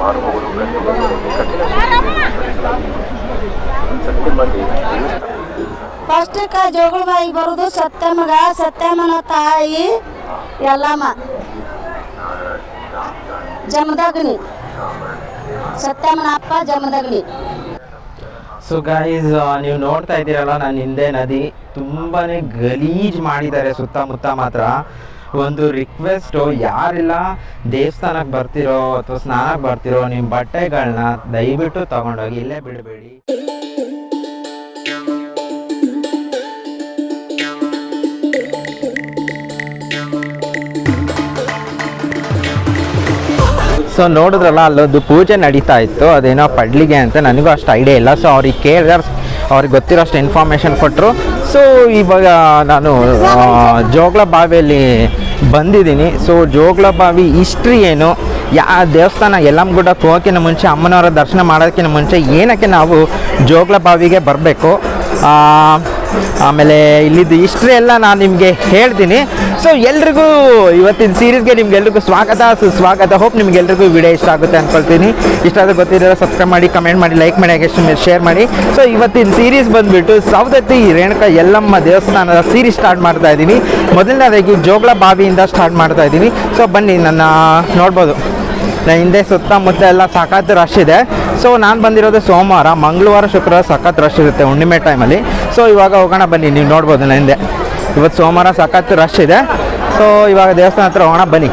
ಮತ್ತು ಸತ್ಯಮಲ್ಲಿ ಫಸ್ಟಕ್ಕ ಜೋಗುಳಬಾಯಿಗೆ ಬರೋದು ಸತ್ಯಮ್ಮಗ ಸತ್ಯಮ್ಮನ ತಾಯಿ ಎಲ್ಲಮ್ಮ ಜಮದಗ್ನಿ ಸತ್ಯಮ್ಮನ ಅಪ್ಪ ಜಮದಗ್ನಿ ಸೊ ಗೈಸ್ ನೀವು ನೋಡ್ತಾ ಇದ್ದೀರಲ್ಲ ನನ್ನ ಹಿಂದೆ ನದಿ ತುಂಬಾನೇ ಗಲೀಜ್ ಮಾಡಿದ್ದಾರೆ ಸುತ್ತಮುತ್ತ ಮಾತ್ರ. ಒಂದು ರಿಕ್ವೆಸ್ಟು ಯಾರೆಲ್ಲ ದೇವಸ್ಥಾನಕ್ಕೆ ಬರ್ತಿರೋ ಅಥವಾ ಸ್ನಾನಕ್ಕೆ ಬರ್ತಿರೋ ನಿಮ್ಮ ಬಟ್ಟೆಗಳನ್ನ ದಯವಿಟ್ಟು ತಗೊಂಡೋಗಿ ಇಲ್ಲೇ ಬಿಡಬೇಡಿ. ಸೊ ನೋಡಿದ್ರಲ್ಲ, ಅಲ್ಲೊಂದು ಪೂಜೆ ನಡೀತಾ ಇತ್ತು, ಅದೇನೋ ಪಡ್ಲಿಗೆ ಅಂತ ನನಗೂ ಅಷ್ಟು ಐಡಿಯಾ ಇಲ್ಲ. ಸೊ ಅವ್ರಿಗೆ ಕೇಳಿದ್ರೆ, ಅವ್ರಿಗೆ ಗೊತ್ತಿರೋಷ್ಟು ಇನ್ಫಾರ್ಮೇಷನ್ ಕೊಟ್ಟರು ಸೊ ಇವಾಗ ನಾನು ಜೋಗ್ಲ ಬಾವಿಯಲ್ಲಿ ಬಂದಿದ್ದೀನಿ. ಸೊ ಜೋಗ್ಲ ಬಾವಿ ಹಿಸ್ಟ್ರಿ ಏನು? ಯಾ, ದೇವಸ್ಥಾನ ಯಲ್ಲಮ್ಮಗುಡ್ಡಕ್ಕೆ ಹೋಗೋಕ್ಕಿಂತ ಮುಂಚೆ, ಅಮ್ಮನವರ ದರ್ಶನ ಮಾಡೋದಕ್ಕಿಂತ ಮುಂಚೆ ಏನಕ್ಕೆ ನಾವು ಜೋಗ್ಲ ಬಾವಿಗೆ ಬರಬೇಕು? ಆಮೇಲೆ ಇಲ್ಲಿದ್ದು ಹಿಸ್ಟ್ರಿ ಎಲ್ಲ ನಾನು ನಿಮಗೆ ಹೇಳ್ತೀನಿ. ಸೊ ಎಲ್ರಿಗೂ ಇವತ್ತಿನ ಸೀರೀಸ್ಗೆ ನಿಮ್ಗೆಲ್ರಿಗೂ ಸ್ವಾಗತ. ಸುಸ್ವಾಗತ ಹೋಪ್ ನಿಮ್ಗೆಲ್ರಿಗೂ ವಿಡಿಯೋ ಇಷ್ಟ ಆಗುತ್ತೆ ಅಂದ್ಕೊಳ್ತೀನಿ ಇಷ್ಟ ಆದರೆ ಗೊತ್ತಿರೋ ಸಬ್ಸ್ಕ್ರೈಬ್ ಮಾಡಿ ಕಮೆಂಟ್ ಮಾಡಿ ಲೈಕ್ ಮಾಡಿ, ಹಾಗೆ ಶೇರ್ ಮಾಡಿ. ಸೊ ಇವತ್ತಿನ ಸೀರೀಸ್ ಬಂದುಬಿಟ್ಟು ಸೌದತ್ತಿ ರೇಣುಕಾ ಯಲ್ಲಮ್ಮ ದೇವಸ್ಥಾನದ ಸೀರೀಸ್ ಸ್ಟಾರ್ಟ್ ಮಾಡ್ತಾ ಇದ್ದೀನಿ. ಮೊದಲನೇದಾಗಿ ಜೋಗ್ಲ ಬಾವಿಯಿಂದ ಸ್ಟಾರ್ಟ್ ಮಾಡ್ತಾ ಇದ್ದೀನಿ. ಸೊ ಬನ್ನಿ, ನನ್ನ ನೋಡ್ಬೋದು. ಹಿಂದೆ ಸುತ್ತಮುತ್ತ ಎಲ್ಲ ಸಖತ್ ರಶ್ ಇದೆ. ಸೊ ನಾನು ಬಂದಿರೋದು ಸೋಮವಾರ, ಮಂಗಳವಾರ, ಶುಕ್ರವಾರ ಸಖತ್ ರಶ್ ಇರುತ್ತೆ ಹುಣ್ಣಿಮೆ ಟೈಮಲ್ಲಿ ಸೊ ಇವಾಗ ಹೋಗೋಣ ಬನ್ನಿ, ನೀವು ನೋಡ್ಬೋದು ನನ್ನ ಹಿಂದೆ. ಇವತ್ತು ಸೋಮವಾರ ಸಖತ್ ರಶ್ ಇದೆ. ಸೊ ಇವಾಗ ದೇವಸ್ಥಾನ ಹತ್ರ ಹೋಗೋಣ ಬನ್ನಿ.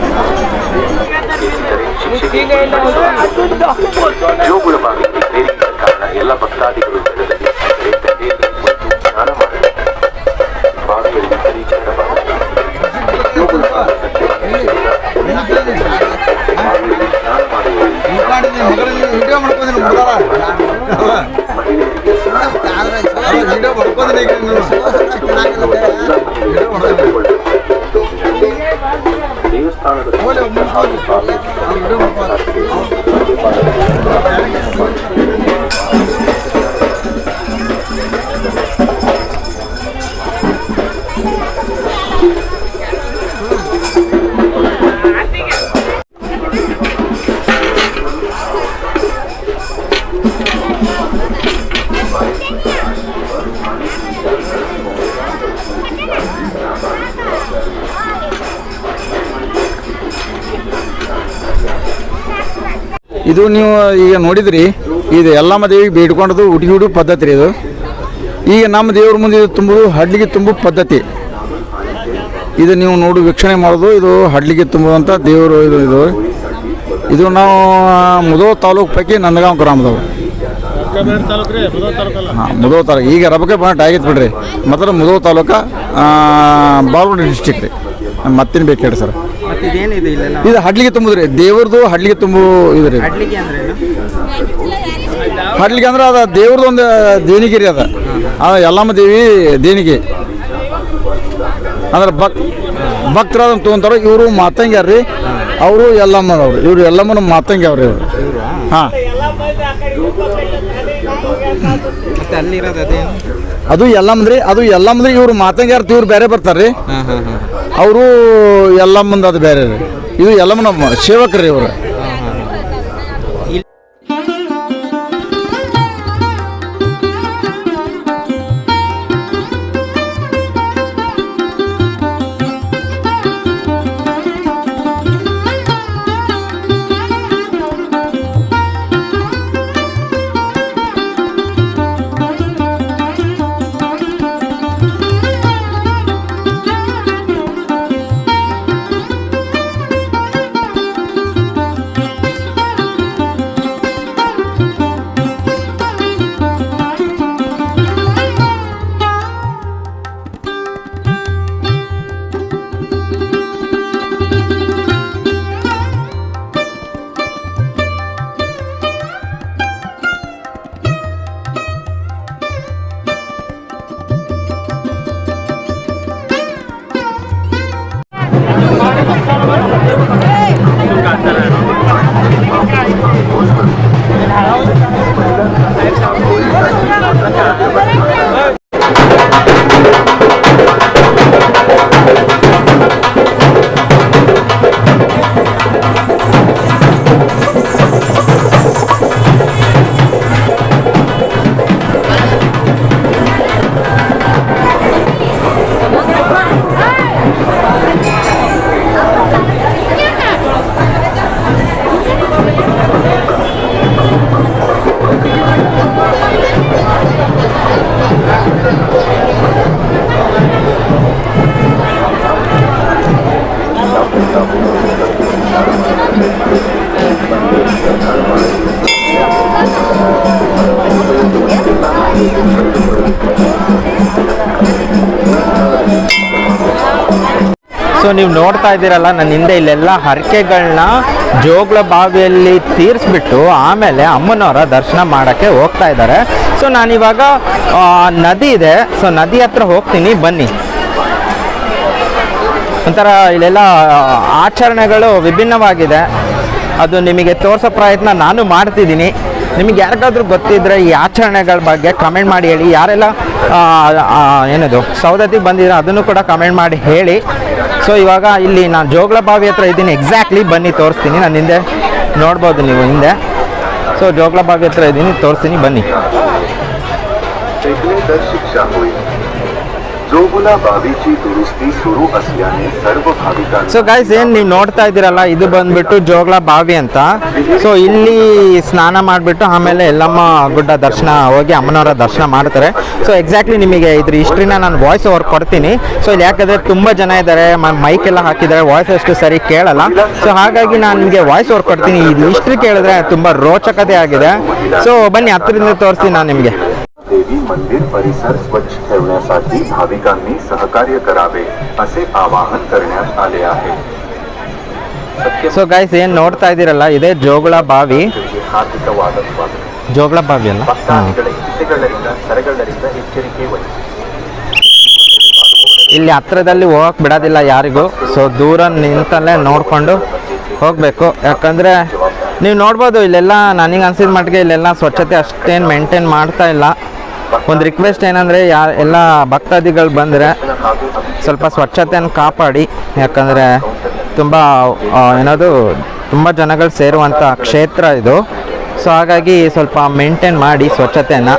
ಎಲ್ಲ ಭಕ್ತಾದಿಗಳು ಇದು ನೀವು ಈಗ ನೋಡಿದ್ರಿ, ಇದು ಎಲ್ಲಮ್ಮ ದೇವಿಗೆ ಬೇಡ್ಕೊಂಡದು ಹುಡುಗಿ ಹುಡುಗ ಪದ್ಧತಿ ರೀ ಇದು. ಈಗ ನಮ್ಮ ದೇವ್ರ ಮುಂದೆ ಇದು ತುಂಬುದು ಹಡ್ಲಿಗೆ ತುಂಬು ಪದ್ಧತಿ. ಇದು ನೀವು ನೋಡು ವೀಕ್ಷಣೆ ಮಾಡೋದು, ಇದು ಹಡ್ಲಿಗೆ ತುಂಬುವಂಥ ದೇವರು ಇದು ಇದು. ಇದು ನಾವು ಮುದೋ ತಾಲೂಕು ಪೈಕಿ ನಂದಗಾಂವ್ ಗ್ರಾಮದವರು. ಹಾಂ, ಮುದೋ ತಾಲೂಕು. ಈಗ ರಬಕೆ ಪಾಯಿಂಟ್ ಆಗಿತ್ತು ಬಿಡ್ರಿ. ಮೊದಲು ಮುದೋ ತಾಲೂಕ ಬಾಲ್ಗುಂಡಿ ಡಿಸ್ಟಿಕ್ ರೀ. ಮತ್ತೇನು ಬೇಕು ಹೇಳಿ ಸರ್. ಇಲ್ಲೆಲ್ಲ? ಇದು ಹಡ್ಲಿಗೆ ತುಂಬುದ್ರಿ. ದೇವ್ರದ್ದು ಹಡ್ಲಿಗೆ ತುಂಬು ಇದು ರೀ. ಅಡ್ಲಿಗೆ ಅಂದ್ರೇನು ಹಡ್ಲಿಗೆ ಅಂದ್ರೆ ಅದ ದೇವ್ರದ್ದು ಒಂದು ದೇಣಿಗೆ ರೀ ಅದ. ಎಲ್ಲಮ್ಮ ಯಲ್ಲಮ್ಮ ದೇವಿ ದೇಣಿಗೆ. ಅಂದ್ರೆ ಭಕ್ ಭಕ್ತರಾದ ಅದನ್ನು ತೊಗೊಂತಾರ ಇವರು ಮಾತಂಗ್ಯಾರ್ರಿ ಅವರು ಯಲ್ಲಮ್ಮನವ್ರು. ಇವರು ಯಲ್ಲಮ್ಮನ ಮಾತಂಗ್ಯಾವ್ರಿ ಇವರು ಹಾಂ. ಅದು ಅಲ್ಲಿರೋದು ರೀ ಅದು ಯಲ್ಲಮ್ಮದ್ರಿ ಅದು ಯಲ್ಲಮ್ಮದ್ರಿ ಇವರು ಮಾತಂಗ್ಯಾರ ಇವ್ರು ಬೇರೆ ಬರ್ತಾರ್ರಿ ರೀ. ಹಾಂ ಹಾಂ ಹಾಂ. ಅವರು ಮುಂದೆ ಅದು ಬೇರೆ ರೀ. ಇದು ನಮ್ಮ ಸೇವಕರು ಇವರು. ನೀವು ನೋಡ್ತಾ ಇದ್ದೀರಲ್ಲ, ನನ್ನ ಹಿಂದೆ ಇಲ್ಲೆಲ್ಲ ಹರಕೆಗಳನ್ನ ಜೋಗ್ಲ ಬಾವಿಯಲ್ಲಿ ತೀರಿಸ್ಬಿಟ್ಟು ಆಮೇಲೆ ಅಮ್ಮನವರ ದರ್ಶನ ಮಾಡೋಕ್ಕೆ ಹೋಗ್ತಾ ಇದ್ದಾರೆ. ಸೊ ನಾನಿವಾಗ ನದಿ ಇದೆ. ಸೊ ನದಿ ಹತ್ರ ಹೋಗ್ತೀನಿ, ಬನ್ನಿ. ಒಂಥರ ಇಲ್ಲೆಲ್ಲ ಆಚರಣೆಗಳು ವಿಭಿನ್ನವಾಗಿದೆ. ಅದು ನಿಮಗೆ ತೋರಿಸೋ ಪ್ರಯತ್ನ ನಾನು ಮಾಡ್ತಿದ್ದೀನಿ. ನಿಮಗೆ ಯಾರಿಗಾದ್ರೂ ಗೊತ್ತಿದ್ರೆ ಈ ಆಚರಣೆಗಳ ಬಗ್ಗೆ ಕಮೆಂಟ್ ಮಾಡಿ ಹೇಳಿ. ಯಾರೆಲ್ಲ ಏನದು ಸೌದತ್ತಿಗೆ ಬಂದಿದ್ರೆ ಅದನ್ನು ಕೂಡ ಕಮೆಂಟ್ ಮಾಡಿ ಹೇಳಿ. ಸೊ ಇವಾಗ ಇಲ್ಲಿ ನಾನು ಜೋಗ್ಲ ಬಾವಿ ಹತ್ರ ಇದ್ದೀನಿ. ಎಕ್ಸಾಕ್ಟ್ಲಿ ಬನ್ನಿ, ತೋರಿಸ್ತೀನಿ. ನಾನು ಹಿಂದೆ ನೋಡ್ಬೋದು ನೀವು ಹಿಂದೆ. ಸೊ ಜೋಗ್ಲ ಬಾವಿ ಹತ್ರ ಇದ್ದೀನಿ. ತೋರಿಸ್ತೀನಿ, ಬನ್ನಿ. ಸೊ ಗೈಸ್ ಏನ್ ನೀವು ನೋಡ್ತಾ ಇದ್ದೀರಲ್ಲ, ಇದು ಬಂದ್ಬಿಟ್ಟು ಜೋಗ್ಲ ಬಾವಿ ಅಂತ. ಸೊ ಇಲ್ಲಿ ಸ್ನಾನ ಮಾಡಿಬಿಟ್ಟು ಆಮೇಲೆ ಎಲ್ಲಮ್ಮ ಗುಡ್ಡ ದರ್ಶನ ಹೋಗಿ ಅಮ್ಮನವರ ದರ್ಶನ ಮಾಡ್ತಾರೆ. ಸೊ ಎಕ್ಸಾಕ್ಟ್ಲಿ ನಿಮಗೆ ಇದ್ರ ಹಿಸ್ಟ್ರಿನ ನಾನು ವಾಯ್ಸ್ ಓವರ್ ಕೊಡ್ತೀನಿ. ಸೊ ಇಲ್ಲಿ ಯಾಕಂದರೆ ತುಂಬ ಜನ ಇದ್ದಾರೆ ಮೈಕ್ ಎಲ್ಲ ಹಾಕಿದ್ದಾರೆ ವಾಯ್ಸ್ ಅಷ್ಟು ಸರಿ ಕೇಳಲ್ಲ. ಸೊ ಹಾಗಾಗಿ ನಾನು ನಿಮಗೆ ವಾಯ್ಸ್ ಓವರ್ ಕೊಡ್ತೀನಿ. ಇದು ಹಿಸ್ಟ್ರಿ ಕೇಳಿದ್ರೆ ತುಂಬ ರೋಚಕತೆ ಆಗಿದೆ. ಸೊ ಬನ್ನಿ ಹತ್ತಿರದಿಂದ ತೋರಿಸ್ತೀನಿ ನಾನು ನಿಮಗೆ. देवी मंदिर परिसर स्वच्छ ठेवण्यासाठी भाविकांनी सहकार्य करावे असे आवाहन करण्यात आले आहे सत्य ಸೊ ಗೈಸ್ ಏನು ನೋಡ್ತಾ ಇದ್ದೀರಲ್ಲ ಇದೇ ಜೋಗುಳ ಬಾವಿ ಹಾರ್ದಿಕವಾದವಾದ ಜೋಗುಳ ಬಾವಿ ಅಲ್ಲ ಹಾಂ ಭಕ್ತಾದಿಗಳ ಹಿತಗಳಿಂದ ಸರಗಳಿಂದ ಎಚ್ಚರಿಕೆ ವಹಿಸಿ ಇಲ್ಲಿ ಹತ್ರದಲ್ಲಿ ಹೋಗಕ್ ಬಿಡೋದಿಲ್ಲ ಯಾರಿಗೂ ಸೊ ದೂರ ನಿಂತಲ್ಲೇ ನೋಡಿಕೊಂಡು ಹೋಗಬೇಕು ಯಾಕಂದರೆ ನೀವು ನೋಡ್ಬೋದು ಇಲ್ಲೆಲ್ಲ ನನಗೆ ಅನ್ಸಿದ ಮಟ್ಟಿಗೆ ಇಲ್ಲೆಲ್ಲ ಸ್ವಚ್ಛತೆ ಅಷ್ಟೇನು ಮೇಂಟೈನ್ ಮಾಡ್ತಾ ಇಲ್ಲ ಒಂದು ರಿಕ್ವೆಸ್ಟ್ ಏನಂದರೆ, ಯಾ ಎಲ್ಲ ಭಕ್ತಾದಿಗಳು ಬಂದರೆ ಸ್ವಲ್ಪ ಸ್ವಚ್ಛತೆಯನ್ನು ಕಾಪಾಡಿ. ಯಾಕಂದರೆ ತುಂಬ ಏನದು, ತುಂಬ ಜನಗಳು ಸೇರುವಂಥ ಕ್ಷೇತ್ರ ಇದು. ಸೊ ಹಾಗಾಗಿ ಸ್ವಲ್ಪ ಮೇಂಟೈನ್ ಮಾಡಿ ಸ್ವಚ್ಛತೆಯನ್ನು.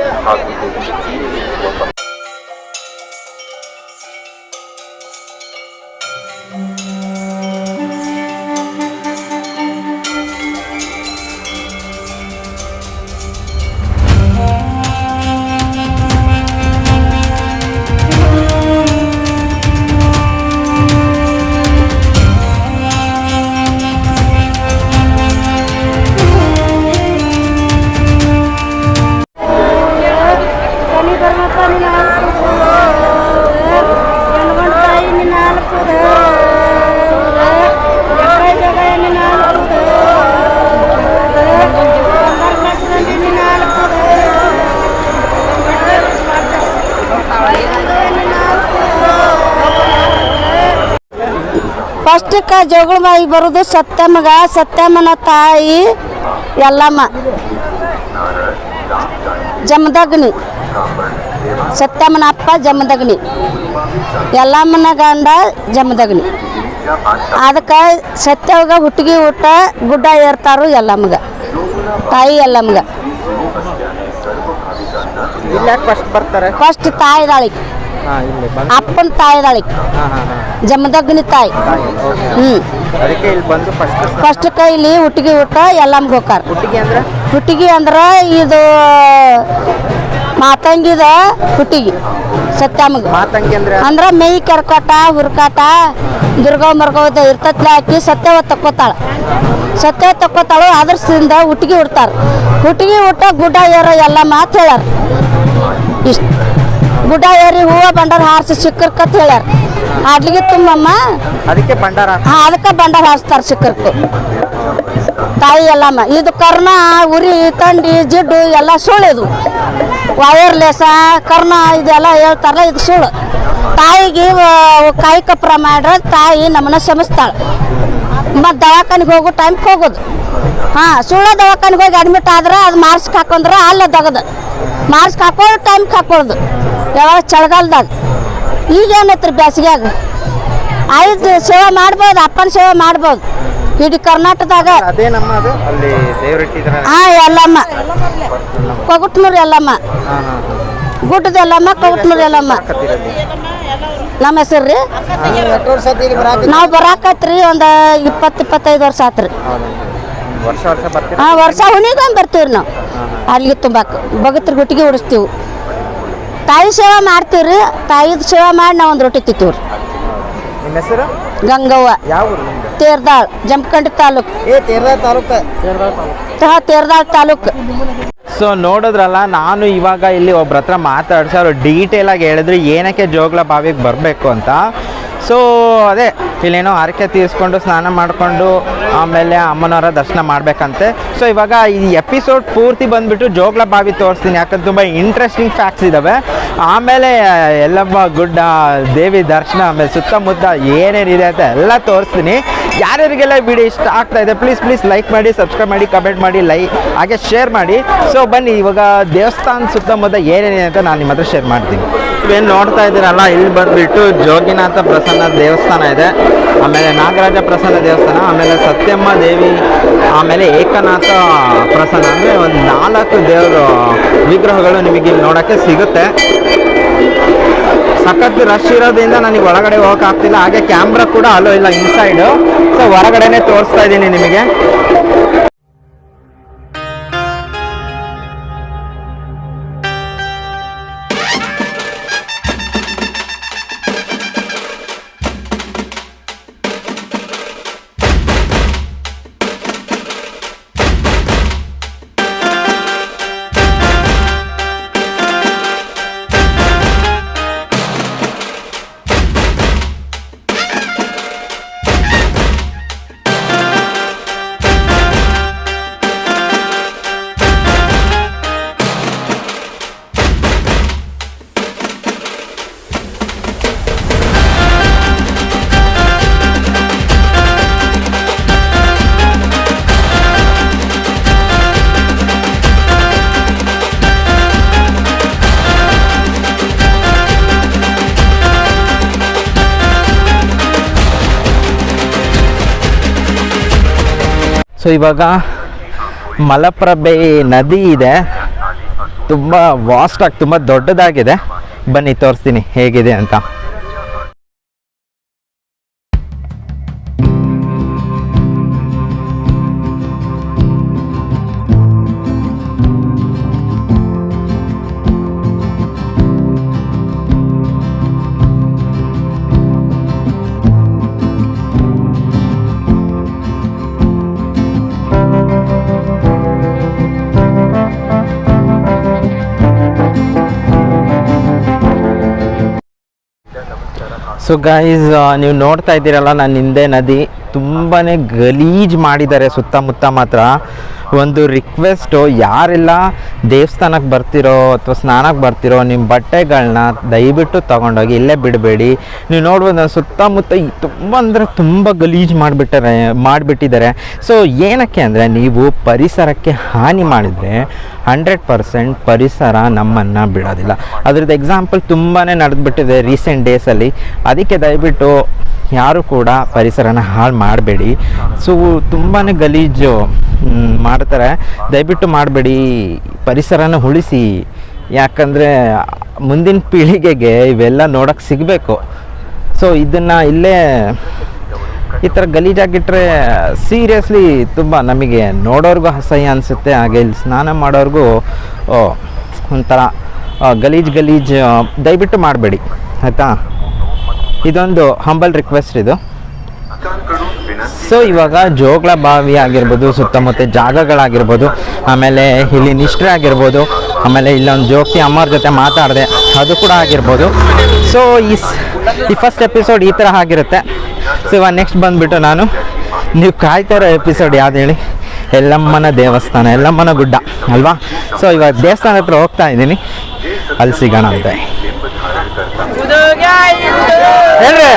ಫಸ್ಟಕ್ಕೆ ಜಗಳ ಮಾಯಿ ಬರೋದು ಸತ್ಯಮ್ಮಗ ಸತ್ಯಮ್ಮನ ತಾಯಿ ಎಲ್ಲಮ್ಮ. ಜಮದಗ್ನಿ. ಸತ್ಯಮ್ಮನ ಅಪ್ಪ ಜಮದಗ್ನಿ. ಎಲ್ಲಮ್ಮನ ಗಂಡ ಜಮದಗ್ನಿ. ಅದಕ್ಕೆ ಸತ್ಯವಾಗ ಹುಟ್ಟಿಗೆ ಊಟ ಗುಡ್ಡ ಏರ್ತಾರು ಎಲ್ಲಮ್ಮಗ. ತಾಯಿ ಎಲ್ಲಮ್ಮಗ. ಫಸ್ಟ್ ಫಸ್ಟ್ ತಾಯಿದಾಳಿಗೆ ಹಾಂ ಇಲ್ಲಿ ಬಂದು ಅಪ್ಪನ ತಾಯಿ ಹಾಂ ಹಾಂ ಹಾಂ. ಜಮದಗ್ನಿ ತಾಯಿ. ಹ್ಮ್. ಅದಕ್ಕೆ ಇಲ್ಲಿ ಬಂದು ಫಸ್ಟ್ ಫಸ್ಟ್ ಕೈಲಿ ಹುಟ್ಟಿಗೆ ಊಟ ಎಲ್ಲ ಹೋಕಾರ ಹುಟ್ಟಿಗೆ ಅಂದ್ರೆ? ಹುಟ್ಟಿಗೆ ಅಂದ್ರೆ ಇದು ಮಾತಂಗಿದ ಹುಟ್ಟಿಗೆ ಸತ್ಯಮ್ಮಗೆ ಮಾತಂಗಿ ಅಂದ್ರೆ? ಅಂದ್ರೆ ಮೇಯ್ ಕೆರ್ಕೋಟ ಹುರ್ಕಾಟ ದುರ್ಗ ಮರ್ಗೋದ ಇರ್ತತ್ಲೆ ಹಾಕಿ ಸತ್ಯವ ತಕ್ಕೋತಾಳ. ಸತ್ಯವ ತಕ್ಕೋತಾಳು ಅದ್ರದಿಂದ ಹುಟ್ಟಿಗೆ ಉಡ್ತಾರ ಹುಟ್ಟಿಗೆ ಊಟ ಗುಡ್ಡ ಏರೋ ಎಲ್ಲ ಮಾತು ಹೇಳಾರ ಇಷ್ಟು. ಗುಡ್ಡ ಏರಿ ಹೂವ ಬಂಡಾರ ಹಾರಿಸಿ ಸಿಕ್ಕರ್ಕತ್ ಹೇಳ್ಯಾರ. ಅಡ್ಲಿಗೆ ತುಂಬಮ್ಮ. ಅದಕ್ಕೆ ಭಂಡಾರ ಹಾ ಅದಕ್ಕೆ ಬಂಡಾರ ಹಾರಿಸ್ತಾರ ಸಿಕ್ಕರ್ಕು ತಾಯಿ ಎಲ್ಲಮ್ಮ ಇದು ಕರ್ಣ ಉರಿ ತಂಡಿ ಜಿಡ್ಡು ಎಲ್ಲ ಸುಳ್ಳು ಇದು. ವೈರ್ಲೆಸ್ ಕರ್ಣ ಇದೆಲ್ಲ ಹೇಳ್ತಾರಲ್ಲ ಇದು ಸುಳ್ಳು. ತಾಯಿಗೆ ಕಾಯಿ ಕಪ್ರ ಮಾಡ್ರೆ ತಾಯಿ ನಮ್ಮನ್ನ ಶ್ರಮಿಸ್ತಾಳೆ ಮತ್ತು ದವಾಖಾನಿಗೆ ಹೋಗೋ ಟೈಮ್ಗೆ ಹೋಗೋದು. ಹಾಂ ಸುಳ್ಳ ದವಾಖಾನೆಗೆ ಹೋಗಿ ಅಡ್ಮಿಟ್ ಆದ್ರೆ ಅದು ಮಾರ್ಸ್ಕ್ ಹಾಕೊಂಡ್ರೆ ಅಲ್ಲೇ ತೆಗೆದು ಮಾರ್ಸ್ಕ್ ಹಾಕೊಳ್ಳೋ ಟೈಮ್ಗೆ ಹಾಕೊಳ್ಳೋದು ಯಾವಾಗ ಚಳಿಗಾಲದಾಗ? ಈಗ ಬೇಸಿಗೆಯಾಗ ಆಯ್ದು ಆಯ್ತು ಸೇವೆ ಮಾಡ್ಬೋದು ಅಪ್ಪನ ಸೇವೆ ಮಾಡ್ಬೋದು. ಇಡೀ ಕರ್ನಾಟಕದಾಗ. ಹಾ ಎಲ್ಲಮ್ಮ. ಕೊಗುಟ್ನೂರು. ಎಲ್ಲಮ್ಮ. ಗುಡ್ಡದ ಎಲ್ಲಮ್ಮ ಕೊಗುಟ್ನೂರು ಎಲ್ಲಮ್ಮ. ನಮ್ಮ ಹೆಸರು ರೀ? ನಾವು ಬರಾಕತ್ರಿ ಒಂದು ಇಪ್ಪತ್ತು ಇಪ್ಪತ್ತೈದು ವರ್ಷ ಆತ್ರಿ. ಹಾಂ ವರ್ಷ ಹುಣಿಗೊಂದು ಬರ್ತೀವಿ ನಾವು. ಅಲ್ಲಿಗೆ ತುಂಬಾಕ. ಭಗತ್ರ ಗುಟ್ಟಿಗೆ ಉಡಿಸ್ತೀವಿ ತಾಯಿ ಸೇವೆ ಮಾಡ್ತೀವಿ ರೀ ತಾಯಿದ ಸೇವೆ ಮಾಡಿ ನಾವು ಒಂದು ರೊಟ್ಟಿ ತಿಂತೀವಿ ರೀ ನಿಮ್ಮ ಹೆಸರು? ಗಂಗವ್ವ. ಯಾವ ಊರು ನಿಮ್ದು? ತೇರ್ದಾಳ್ ಜಮಖಂಡಿ ತಾಲೂಕು. ಏ ತೇರ್ದ ತಾಲೂಕು. ತಹ ತೇರ್ದಾಳ್ ತಾಲೂಕು. ಸೊ ನೋಡಿದ್ರಲ್ಲ ನಾನು ಇವಾಗ ಇಲ್ಲಿ ಒಬ್ರ ಹತ್ರ ಮಾತಾಡ್ಸಿ ಅವ್ರು ಡೀಟೇಲ್ ಆಗಿ ಹೇಳಿದ್ರು ಏನಕ್ಕೆ ಜೋಗ್ಲ ಬಾವಿಗೆ ಬರಬೇಕು ಅಂತ. ಸೊ ಅದೇ, ಇಲ್ಲೇನೋ ಹರಕೆ ತೀರಿಸ್ಕೊಂಡು ಸ್ನಾನ ಮಾಡಿಕೊಂಡು ಆಮೇಲೆ ಅಮ್ಮನವರ ದರ್ಶನ ಮಾಡಬೇಕಂತೆ. ಸೊ ಇವಾಗ ಈ ಎಪಿಸೋಡ್ ಪೂರ್ತಿ ಬಂದುಬಿಟ್ಟು ಜೋಗ್ಲ ಬಾವಿ ತೋರಿಸ್ತೀನಿ, ಯಾಕಂದ್ರೆ ತುಂಬ ಇಂಟ್ರೆಸ್ಟಿಂಗ್ ಫ್ಯಾಕ್ಟ್ಸ್ ಇದ್ದಾವೆ ಆಮೇಲೆ, ಎಲ್ಲಮ್ಮ ಗುಡ್ಡ, ದೇವಿ ದರ್ಶನ, ಆಮೇಲೆ ಸುತ್ತಮುತ್ತ ಏನೇನಿದೆ ಅಂತ ಎಲ್ಲ ತೋರಿಸ್ತೀನಿ. ಯಾರ್ಯಾರಿಗೆಲ್ಲ ವಿಡಿಯೋ ಇಷ್ಟ ಆಗ್ತಾ ಇದೆ ಪ್ಲೀಸ್ ಪ್ಲೀಸ್ ಲೈಕ್ ಮಾಡಿ ಸಬ್ಸ್ಕ್ರೈಬ್ ಮಾಡಿ ಕಮೆಂಟ್ ಮಾಡಿ ಲೈಕ್ ಹಾಗೆ ಶೇರ್ ಮಾಡಿ. ಸೊ ಬನ್ನಿ, ಇವಾಗ ದೇವಸ್ಥಾನ ಸುತ್ತಮುತ್ತ ಏನೇನಿದೆ ಅಂತ ನಾನು ನಿಮ್ಮ ಹತ್ರ ಶೇರ್ ಮಾಡ್ತೀನಿ. ಏನು ನೋಡ್ತಾ ಇದ್ದೀರಲ್ಲ, ಇಲ್ಲಿ ಬಂದುಬಿಟ್ಟು ಜೋಗಿನಾಥ ಪ್ರಸನ್ನ ದೇವಸ್ಥಾನ ಇದೆ. ಆಮೇಲೆ ನಾಗರಾಜ ಪ್ರಸನ್ನ ದೇವಸ್ಥಾನ, ಆಮೇಲೆ ಸತ್ಯಮ್ಮ ದೇವಿ, ಆಮೇಲೆ ಏಕನಾಥ ಪ್ರಸನ್ನ. ಅಂದರೆ ಒಂದು ನಾಲ್ಕು ದೇವರು ವಿಗ್ರಹಗಳು ನಿಮಗೆ ಇಲ್ಲಿ ನೋಡೋಕ್ಕೆ ಸಿಗುತ್ತೆ. ಸಖತ್ ರಶ್ ಇರೋದ್ರಿಂದ ನನಗೆ ಒಳಗಡೆ ಹೋಗೋಕ್ಕಾಗ್ತಿಲ್ಲ ಹಾಗೆ ಕ್ಯಾಮ್ರಾ ಕೂಡ ಅಲ್ಲೋ ಇಲ್ಲ ಇನ್ಸೈಡು ಸೊ ಹೊರಗಡೆನೆ ತೋರಿಸ್ತಾ ಇದ್ದೀನಿ ನಿಮಗೆ. ಸೊ ಇವಾಗ ಮಲಪ್ರಭೆ ನದಿ ಇದೆ. ತುಂಬ ವಾಸ್ಟಾಗಿ ತುಂಬ ದೊಡ್ಡದಾಗಿದೆ. ಬನ್ನಿ ತೋರಿಸ್ತೀನಿ ಹೇಗಿದೆ ಅಂತ. ಸೊ ಗೈಸ್ ನೀವು ನೋಡ್ತಾ ಇದ್ದೀರಲ್ಲ ನನ್ನ ಹಿಂದೆ ನದಿ ತುಂಬಾ ಗಲೀಜು ಮಾಡಿದ್ದಾರೆ ಸುತ್ತಮುತ್ತ ಮಾತ್ರ. ಒಂದು ರಿಕ್ವೆಸ್ಟು ಯಾರೆಲ್ಲ ದೇವಸ್ಥಾನಕ್ಕೆ ಬರ್ತಿರೋ ಅಥವಾ ಸ್ನಾನಕ್ಕೆ ಬರ್ತಿರೋ ನಿಮ್ಮ ಬಟ್ಟೆಗಳನ್ನ ದಯವಿಟ್ಟು ತೊಗೊಂಡೋಗಿ ಇಲ್ಲೇ ಬಿಡಬೇಡಿ. ನೀವು ನೋಡ್ಬೋದು ಸುತ್ತಮುತ್ತ ತುಂಬ ಅಂದರೆ ತುಂಬ ಗಲೀಜು ಮಾಡಿಬಿಟ್ಟರೆ ಮಾಡಿಬಿಟ್ಟಿದ್ದಾರೆ. ಸೊ ಏನಕ್ಕೆ ಅಂದರೆ ನೀವು ಪರಿಸರಕ್ಕೆ ಹಾನಿ ಮಾಡಿದರೆ ಹಂಡ್ರೆಡ್ ಪರ್ಸೆಂಟ್ ಪರಿಸರ ನಮ್ಮನ್ನು ಬಿಡೋದಿಲ್ಲ. ಅದ್ರದ್ದು ಎಕ್ಸಾಂಪಲ್ ತುಂಬಾ ನಡೆದ್ಬಿಟ್ಟಿದೆ ರೀಸೆಂಟ್ ಡೇಸಲ್ಲಿ ಅದಕ್ಕೆ ದಯವಿಟ್ಟು ಯಾರು ಕೂಡ ಪರಿಸರನ ಹಾಳು ಮಾಡಬೇಡಿ. ಸೊ ತುಂಬಾ ಗಲೀಜು ಮ್, ಮಾಡ್ತಾರೆ. ದಯವಿಟ್ಟು ಮಾಡಬೇಡಿ. ಪರಿಸರನ ಉಳಿಸಿ. ಯಾಕಂದರೆ ಮುಂದಿನ ಪೀಳಿಗೆಗೆ ಇವೆಲ್ಲ ನೋಡೋಕ್ಕೆ ಸಿಗಬೇಕು. ಸೊ ಇದನ್ನು ಇಲ್ಲೇ ಈ ಥರ ಗಲೀಜಾಗಿಟ್ಟರೆ ಸೀರಿಯಸ್ಲಿ ತುಂಬ ನಮಗೆ ನೋಡೋರಿಗೂ ಅಸಹ್ಯ ಅನಿಸುತ್ತೆ. ಹಾಗೆ ಇಲ್ಲಿ ಸ್ನಾನ ಮಾಡೋರಿಗೂ ಒಂಥರ ಗಲೀಜು ಗಲೀಜ್ ದಯವಿಟ್ಟು ಮಾಡಬೇಡಿ. ಆಯಿತಾ? ಇದೊಂದು ಹಂಬಲ್ ರಿಕ್ವೆಸ್ಟ್ ಇದು. ಸೊ ಇವಾಗ ಜೋಗ್ಲ ಬಾವಿ ಆಗಿರ್ಬೋದು ಸುತ್ತಮುತ್ತ ಜಾಗಗಳಾಗಿರ್ಬೋದು ಆಮೇಲೆ ಇಲ್ಲಿ ನಿಷ್ಠೆ ಆಗಿರ್ಬೋದು ಆಮೇಲೆ ಇಲ್ಲೊಂದು ಜೋಗಿ ಅಮ್ಮವ್ರ ಜೊತೆ ಮಾತಾಡಿದೆ ಅದು ಕೂಡ ಆಗಿರ್ಬೋದು. ಸೊ ಈ ಈ ಫಸ್ಟ್ ಎಪಿಸೋಡ್ ಈ ಥರ ಆಗಿರುತ್ತೆ. ಸೊ ಇವಾಗ ನೆಕ್ಸ್ಟ್ ಬಂದುಬಿಟ್ಟು ನಾನು ನೀವು ಕಾಯ್ತಾ ಇರೋ ಎಪಿಸೋಡ್ ಯಾವ್ದು ಹೇಳಿ? ಎಲ್ಲಮ್ಮನ ದೇವಸ್ಥಾನ ಎಲ್ಲಮ್ಮನ ಗುಡ್ಡ ಅಲ್ವಾ? ಸೊ ಇವಾಗ ದೇವಸ್ಥಾನ ಹತ್ರ ಹೋಗ್ತಾ ಇದ್ದೀನಿ. ಅಲ್ಲಿ ಸಿಗೋಣ ಅಂತ. ಹೇಳ್ರಿ